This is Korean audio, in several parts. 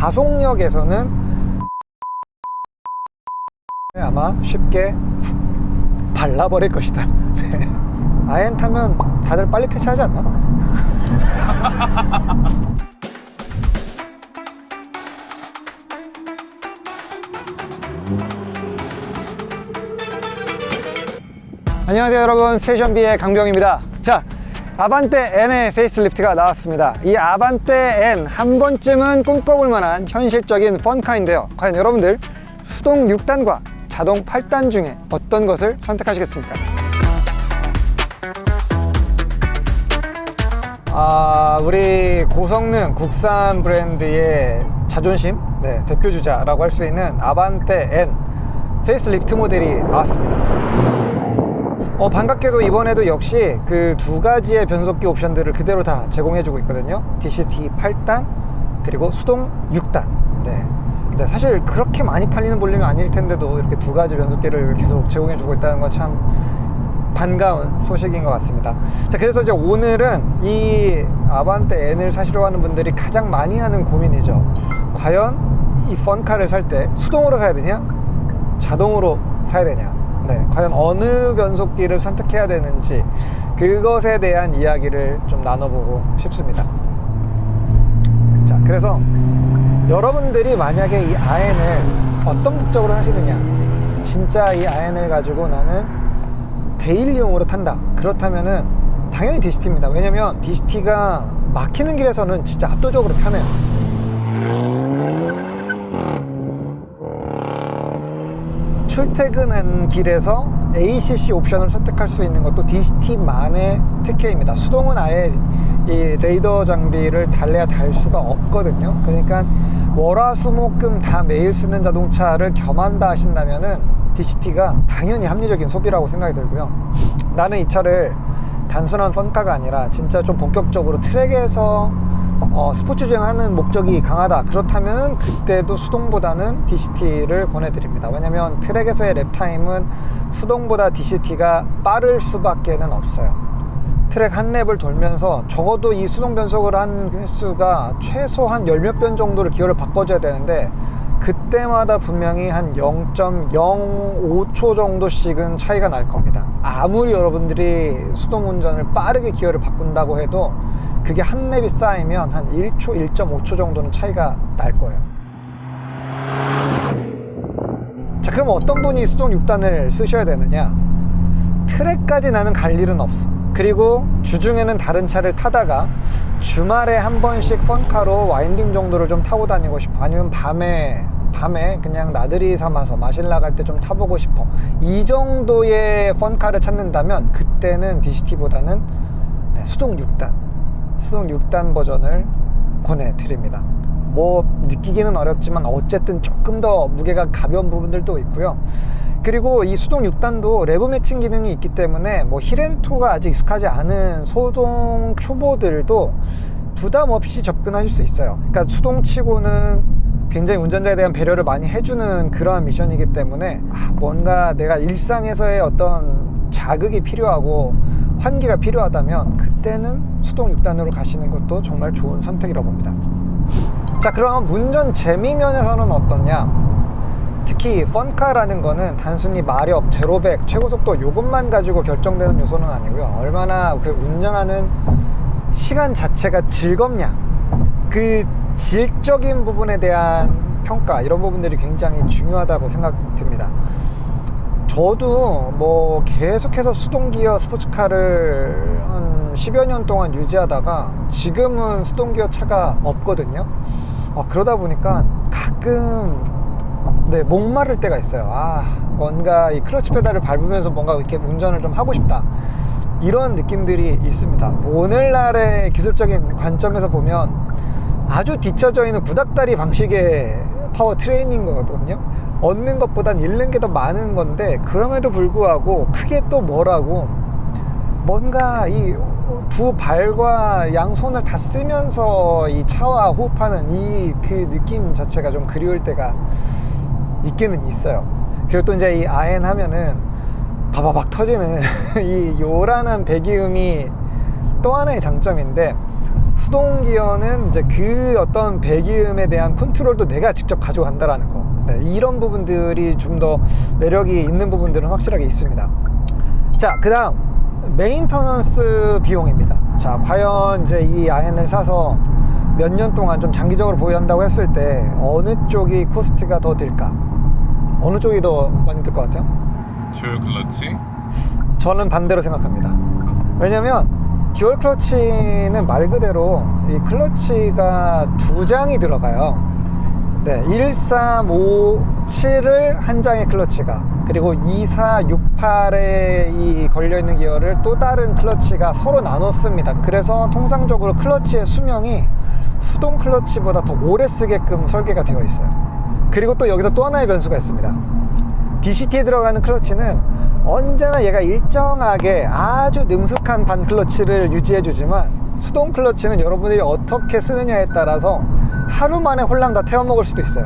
가속력에서는 아마 쉽게 훅 발라버릴 것이다. 네. 아엔 타면 다들 빨리 폐차하지 않나? 안녕하세요 여러분 스테이션B의 강병입니다 자 아반떼 N의 페이스리프트가 나왔습니다 이 아반떼 N 한 번쯤은 꿈꿔볼 만한 현실적인 펀카인데요 과연 여러분들 수동 6단과 자동 8단 중에 어떤 것을 선택하시겠습니까? 아, 우리 고성능 국산 브랜드의 자존심, 네, 대표 주자라고 할 수 있는 아반떼 N 페이스리프트 모델이 나왔습니다. 어, 반갑게도 이번에도 역시 그 두 가지의 변속기 옵션들을 그대로 다 제공해주고 있거든요. DCT 8단 그리고 수동 6단. 네. 네, 사실 그렇게 많이 팔리는 볼륨이 아닐 텐데도 이렇게 두 가지 변속기를 계속 제공해주고 있다는 건 참 반가운 소식인 것 같습니다. 자, 그래서 이제 오늘은 이 아반떼 N을 사시려 하는 분들이 가장 많이 하는 고민이죠. 과연 이 펀카를 살 때 수동으로 사야 되냐? 자동으로 사야 되냐? 네, 과연 어느 변속기를 선택해야 되는지 그것에 대한 이야기를 좀 나눠보고 싶습니다. 자, 그래서 여러분들이 만약에 이 아엔을 어떤 목적으로 하시느냐, 진짜 이 아엔을 가지고 나는 데일리용으로 탄다. 그렇다면은 당연히 DCT입니다. 왜냐면 DCT가 막히는 길에서는 진짜 압도적으로 편해요. 출퇴근한 길에서 ACC 옵션을 선택할 수 있는 것도 DCT만의 특혜입니다. 수동은 아예 이 레이더 장비를 달래야 달 수가 없거든요. 그러니까 월화수목금 다 매일 쓰는 자동차를 겸한다 하신다면은 DCT가 당연히 합리적인 소비라고 생각이 들고요. 나는 이 차를 단순한 펀카가 아니라 진짜 좀 본격적으로 트랙에서 어, 스포츠 주행하는 목적이 강하다. 그렇다면 그때도 수동보다는 DCT를 권해드립니다. 왜냐면 트랙에서의 랩 타임은 수동보다 DCT가 빠를 수밖에는 없어요. 트랙 한 랩을 돌면서 적어도 이 수동 변속을 한 횟수가 최소 한 열 몇 변 정도를 기어를 바꿔줘야 되는데 그때마다 분명히 한 0.05초 정도씩은 차이가 날 겁니다. 아무리 여러분들이 수동 운전을 빠르게 기어를 바꾼다고 해도 그게 한 랩이 쌓이면 한 1초, 1.5초 정도는 차이가 날 거예요. 자, 그럼 어떤 분이 수동 6단을 쓰셔야 되느냐? 트랙까지 나는 갈 일은 없어. 그리고 주중에는 다른 차를 타다가 주말에 한 번씩 펀카로 와인딩 정도를 좀 타고 다니고 싶어. 아니면 밤에 밤에 그냥 나들이 삼아서 마실 나갈 때 좀 타보고 싶어. 이 정도의 펀카를 찾는다면 그때는 DCT보다는 네, 수동 6단, 수동 6단 버전을 권해드립니다. 뭐 느끼기는 어렵지만 어쨌든 조금 더 무게가 가벼운 부분들도 있고요. 그리고 이 수동 6단도 레브 매칭 기능이 있기 때문에 뭐 힐앤토가 아직 익숙하지 않은 소동 초보들도 부담 없이 접근하실 수 있어요. 그러니까 수동 치고는 굉장히 운전자에 대한 배려를 많이 해주는 그러한 미션이기 때문에 아, 뭔가 내가 일상에서의 어떤 자극이 필요하고 환기가 필요하다면 그때는 수동 6단으로 가시는 것도 정말 좋은 선택이라고 봅니다. 자, 그럼 운전 재미 면에서는 어떠냐? 특히 펀카라는 거는 단순히 마력, 제로백, 최고속도 요것만 가지고 결정되는 요소는 아니고요. 얼마나 그 운전하는 시간 자체가 즐겁냐. 그 질적인 부분에 대한 평가, 이런 부분들이 굉장히 중요하다고 생각됩니다. 저도 뭐 계속해서 수동기어 스포츠카를 한 10여 년 동안 유지하다가 지금은 수동기어 차가 없거든요. 어, 그러다 보니까 가끔 네, 목마를 때가 있어요. 아, 뭔가 이 클러치 페달을 밟으면서 뭔가 이렇게 운전을 좀 하고 싶다. 이런 느낌들이 있습니다. 오늘날의 기술적인 관점에서 보면 아주 뒤처져 있는 구닥다리 방식의 파워 트레이닝 거거든요. 얻는 것보단 잃는 게 더 많은 건데 그럼에도 불구하고 크게 또 뭐라고 뭔가 이 두 발과 양손을 다 쓰면서 이 차와 호흡하는 이 그 느낌 자체가 좀 그리울 때가 있기는 있어요. 그리고 또 이제 이 아엔 하면은 바바박 터지는 이 요란한 배기음이 또 하나의 장점인데 수동 기어는 이제 그 어떤 배기음에 대한 컨트롤도 내가 직접 가져간다라는 거. 네, 이런 부분들이 좀 더 매력이 있는 부분들은 확실하게 있습니다. 자, 그 다음, 메인터넌스 비용입니다. 자, 과연 이제 이 아엔을 사서 몇 년 동안 좀 장기적으로 보유한다고 했을 때 어느 쪽이 코스트가 더 들까? 어느 쪽이 더 많이 들 것 같아요? 듀얼 클러치 저는 반대로 생각합니다. 왜냐면 듀얼 클러치는 말 그대로 이 클러치가 두 장이 들어가요. 네, 1, 3, 5, 7을 한 장의 클러치가 그리고 2, 4, 6, 8에 이 걸려있는 기어를 또 다른 클러치가 서로 나눴습니다. 그래서 통상적으로 클러치의 수명이 수동 클러치보다 더 오래 쓰게끔 설계가 되어 있어요. 그리고 또 여기서 또 하나의 변수가 있습니다. DCT에 들어가는 클러치는 언제나 얘가 일정하게 아주 능숙한 반 클러치를 유지해 주지만 수동 클러치는 여러분들이 어떻게 쓰느냐에 따라서 하루 만에 홀랑 다 태워 먹을 수도 있어요.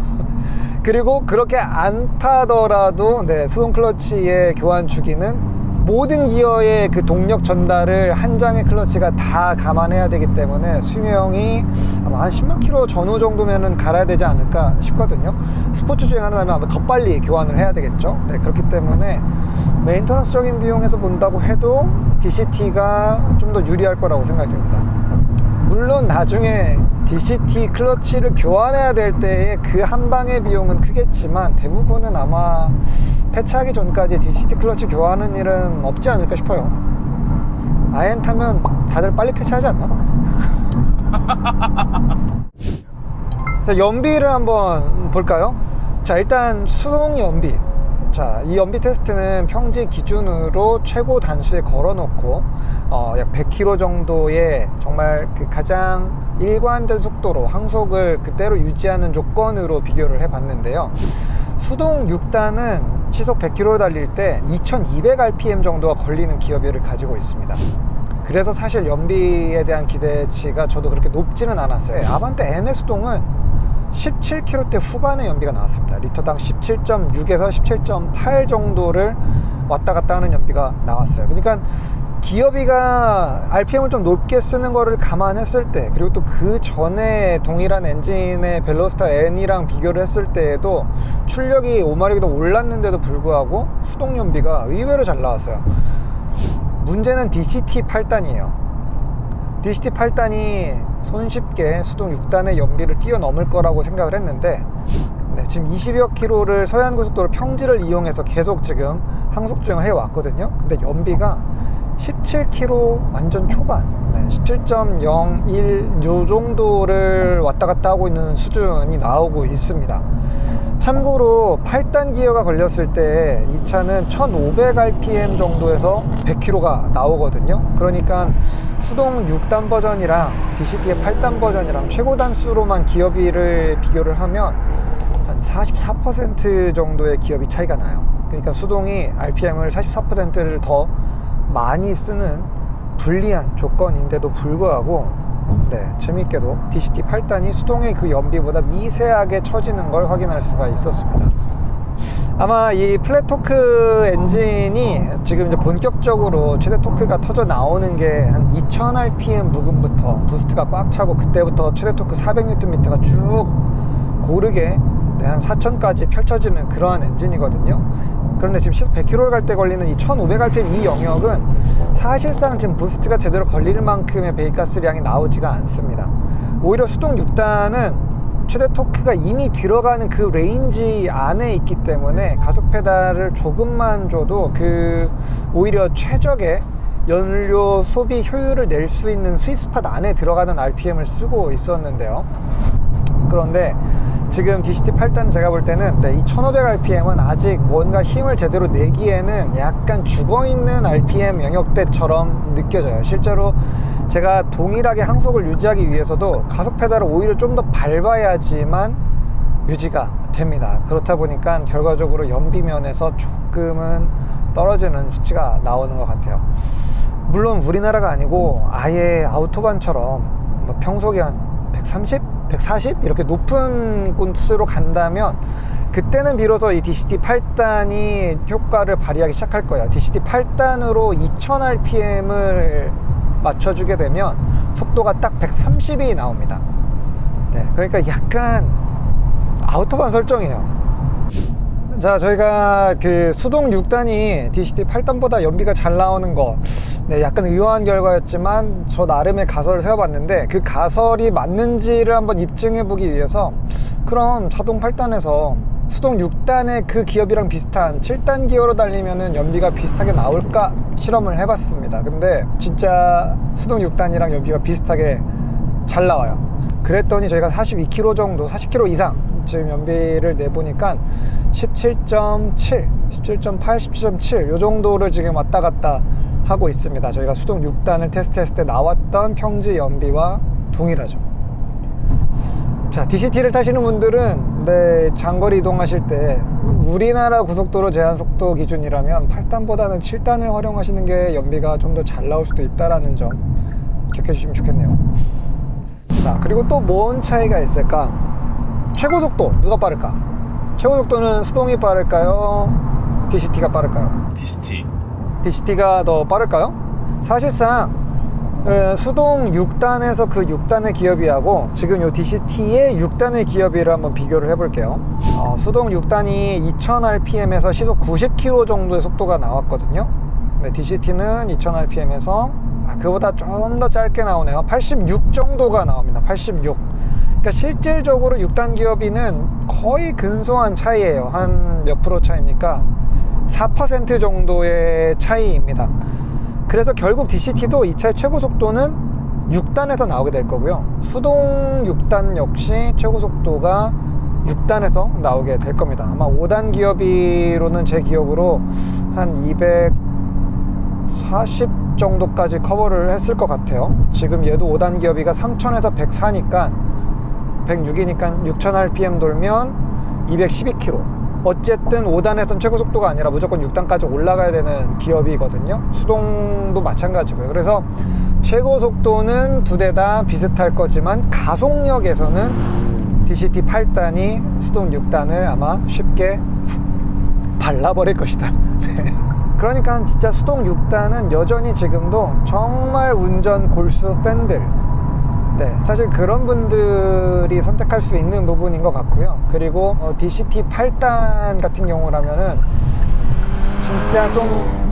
그리고 그렇게 안 타더라도 네, 수동 클러치의 교환 주기는 모든 기어의 그 동력 전달을 한 장의 클러치가 다 감안해야 되기 때문에 수명이 아마 한 10만 킬로 전후 정도면은 갈아야 되지 않을까 싶거든요. 스포츠 주행하는 다면 아마 더 빨리 교환을 해야 되겠죠. 네, 그렇기 때문에 메인터넌스적인 비용에서 본다고 해도 DCT가 좀 더 유리할 거라고 생각이 듭니다. 물론 나중에 DCT 클러치를 교환해야 될 때의 그 한 방의 비용은 크겠지만 대부분은 아마 폐차하기 전까지 DCT 클러치 교환하는 일은 없지 않을까 싶어요. 아엔 타면 다들 빨리 폐차하지 않나? 자, 연비를 한번 볼까요? 자, 일단 수동 연비. 자, 이 연비 테스트는 평지 기준으로 최고 단수에 걸어놓고 어, 약 100km 정도의 정말 그 가장 일관된 속도로 항속을 그대로 유지하는 조건으로 비교를 해봤는데요. 수동 6단은 시속 100km 달릴 때 2200rpm 정도가 걸리는 기어비를 가지고 있습니다. 그래서 사실 연비에 대한 기대치가 저도 그렇게 높지는 않았어요. 네, 아반떼 NS 수동은 17km대 후반의 연비가 나왔습니다. 리터당 17.6에서 17.8 정도를 왔다 갔다 하는 연비가 나왔어요. 그러니까 기어비가 RPM을 좀 높게 쓰는 거를 감안했을 때 그리고 또 그 전에 동일한 엔진의 벨로스타 N이랑 비교를 했을 때에도 출력이 5마력이 더 올랐는데도 불구하고 수동 연비가 의외로 잘 나왔어요. 문제는 DCT 8단이에요. DCT 8단이 손쉽게 수동 6단의 연비를 뛰어넘을 거라고 생각을 했는데 네, 지금 20여 킬로를 서해안 고속도로 평지를 이용해서 계속 지금 항속 주행을 해왔거든요. 근데 연비가 17km 완전 초반, 네, 17.01 요 정도를 왔다 갔다 하고 있는 수준이 나오고 있습니다. 참고로 8단 기어가 걸렸을 때 이 차는 1500rpm 정도에서 100km가 나오거든요. 그러니까 수동 6단 버전이랑 DCT의 8단 버전이랑 최고 단수로만 기어비를 비교를 하면 한 44% 정도의 기어비 차이가 나요. 그러니까 수동이 RPM을 44%를 더 많이 쓰는 불리한 조건인데도 불구하고 네, 재밌게도 DCT 8단이 수동의 그 연비보다 미세하게 처지는 걸 확인할 수가 있었습니다. 아마 이 플랫토크 엔진이 지금 이제 본격적으로 최대 토크가 터져 나오는 게 한 2000rpm 부근부터 부스트가 꽉 차고 그때부터 최대 토크 400Nm가 쭉 고르게 네, 한 4000까지 펼쳐지는 그러한 엔진이거든요. 그런데 지금 시속 100km를 갈때 걸리는 이 1500rpm 이 영역은 사실상 지금 부스트가 제대로 걸릴 만큼의 배기가스량이 나오지가 않습니다. 오히려 수동 6단은 최대 토크가 이미 들어가는 그 레인지 안에 있기 때문에 가속 페달을 조금만 줘도 그 오히려 최적의 연료 소비 효율을 낼 수 있는 스위스팟 안에 들어가는 RPM을 쓰고 있었는데요. 그런데 지금 DCT 8단 제가 볼 때는 네, 이 1500rpm은 아직 뭔가 힘을 제대로 내기에는 약간 죽어있는 RPM 영역대처럼 느껴져요. 실제로 제가 동일하게 항속을 유지하기 위해서도 가속 페달을 오히려 좀 더 밟아야지만 유지가 됩니다. 그렇다 보니까 결과적으로 연비 면에서 조금은 떨어지는 수치가 나오는 것 같아요. 물론 우리나라가 아니고 아예 아우토반처럼 뭐 평속이 한 130, 140 이렇게 높은 곳으로 간다면 그때는 비로소 이 DCT 8단이 효과를 발휘하기 시작할 거예요. DCT 8단으로 2000rpm을 맞춰주게 되면 속도가 딱 130이 나옵니다. 네, 그러니까 약간 아우터반 설정이에요. 자, 저희가 그 수동 6단이 DCT 8단보다 연비가 잘 나오는 것, 네, 약간 의아한 결과였지만 저 나름의 가설을 세워봤는데 그 가설이 맞는지를 한번 입증해보기 위해서 그럼 자동 8단에서 수동 6단의 그 기업이랑 비슷한 7단 기어로 달리면은 연비가 비슷하게 나올까 실험을 해봤습니다. 근데 진짜 수동 6단이랑 연비가 비슷하게 잘 나와요. 그랬더니 저희가 42km 정도, 40km 이상 지금 연비를 내보니까 17.7, 17.8, 17.7 요 정도를 지금 왔다 갔다 하고 있습니다. 저희가 수동 6단을 테스트했을 때 나왔던 평지 연비와 동일하죠. 자, DCT를 타시는 분들은 네, 장거리 이동하실 때 우리나라 고속도로 제한 속도 기준이라면 8단보다는 7단을 활용하시는 게 연비가 좀 더 잘 나올 수도 있다라는 점 기억해 주시면 좋겠네요. 자, 그리고 또 뭔 차이가 있을까? 최고 속도 누가 빠를까? 최고 속도는 수동이 빠를까요? DCT가 빠를까요? DCT. DCT가 더 빠를까요? 사실상 에, 수동 6단에서 그 6단의 기업이하고 지금 요 DCT의 6단의 기업이를 한번 비교를 해볼게요. 어, 수동 6단이 2000rpm에서 시속 90km 정도의 속도가 나왔거든요. 네, DCT는 2000rpm에서 아, 그보다 좀 더 짧게 나오네요. 86 정도가 나옵니다. 86. 그러니까 실질적으로 6단 기업이는 거의 근소한 차이예요. 한 몇 프로 차이입니까? 4% 정도의 차이입니다. 그래서 결국 DCT도 이 차의 최고 속도는 6단에서 나오게 될 거고요. 수동 6단 역시 최고 속도가 6단에서 나오게 될 겁니다. 아마 5단 기업이로는 제 기억으로 한 240 정도까지 커버를 했을 것 같아요. 지금 얘도 5단 기업이가 3000에서 104니까 106이니까 6000rpm 돌면 212km. 어쨌든 5단에선 최고 속도가 아니라 무조건 6단까지 올라가야 되는 기업이거든요. 수동도 마찬가지고요. 그래서 최고 속도는 두 대 다 비슷할 거지만 가속력에서는 DCT 8단이 수동 6단을 아마 쉽게 훅 발라버릴 것이다. 네. 그러니까 진짜 수동 6단은 여전히 지금도 정말 운전 골수 팬들 네, 사실 그런 분들이 선택할 수 있는 부분인 것 같고요. 그리고 어, DCT 8단 같은 경우라면은 진짜 좀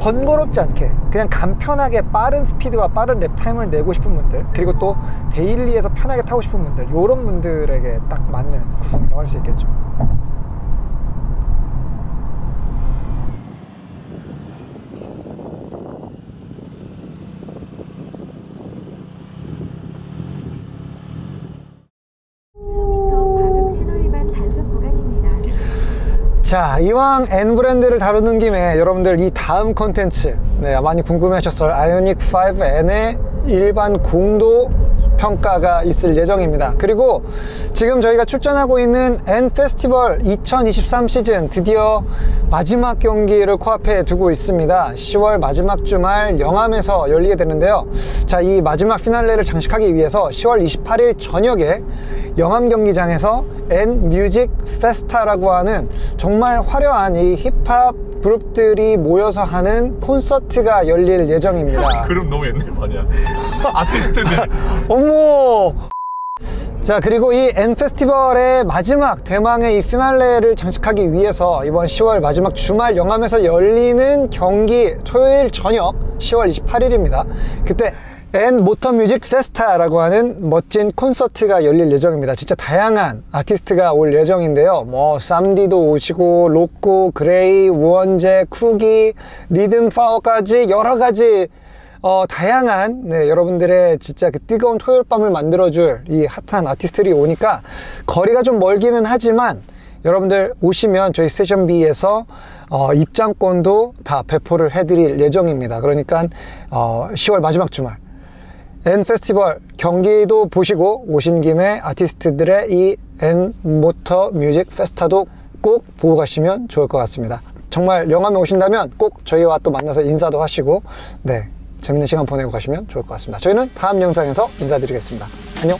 번거롭지 않게 그냥 간편하게 빠른 스피드와 빠른 랩타임을 내고 싶은 분들 그리고 또 데일리에서 편하게 타고 싶은 분들 이런 분들에게 딱 맞는 구성이라고 할 수 있겠죠. 과속 신호 위반 단속 구간입니다. 자, 이왕 N 브랜드를 다루는 김에 여러분들 이 다음 콘텐츠 네, 많이 궁금해하셨을 아이오닉 5N의 일반 공도 평가가 있을 예정입니다. 그리고 지금 저희가 출전하고 있는 N 페스티벌 2023 시즌 드디어 마지막 경기를 코앞에 두고 있습니다. 10월 마지막 주말 영암에서 열리게 되는데요. 자, 이 마지막 피날레를 장식하기 위해서 10월 28일 저녁에 영암 경기장에서 N 뮤직 페스타라고 하는 정말 화려한 이 힙합 그룹들이 모여서 하는 콘서트가 열릴 예정입니다. 그럼 너무 옛날 말이야. 아티스트들. 어머! 자, 그리고 이 N 페스티벌의 마지막 대망의 이 피날레를 장식하기 위해서 이번 10월 마지막 주말 영암에서 열리는 경기 토요일 저녁 10월 28일입니다. 그때 N 모터 뮤직 페스타라고 하는 멋진 콘서트가 열릴 예정입니다. 진짜 다양한 아티스트가 올 예정인데요. 뭐 쌈디도 오시고 로꼬, 그레이, 우원재, 쿠기, 리듬 파워까지 여러 가지 어, 다양한 네, 여러분들의 진짜 그 뜨거운 토요일 밤을 만들어줄 이 핫한 아티스트들이 오니까 거리가 좀 멀기는 하지만 여러분들 오시면 저희 스테이션 B에서 어, 입장권도 다 배포를 해드릴 예정입니다. 그러니까 어, 10월 마지막 주말 N 페스티벌 경기도 보시고 오신 김에 아티스트들의 이 N 모터 뮤직 페스타도 꼭 보고 가시면 좋을 것 같습니다. 정말 영암에 오신다면 꼭 저희와 또 만나서 인사도 하시고 네 재밌는 시간 보내고 가시면 좋을 것 같습니다. 저희는 다음 영상에서 인사드리겠습니다. 안녕!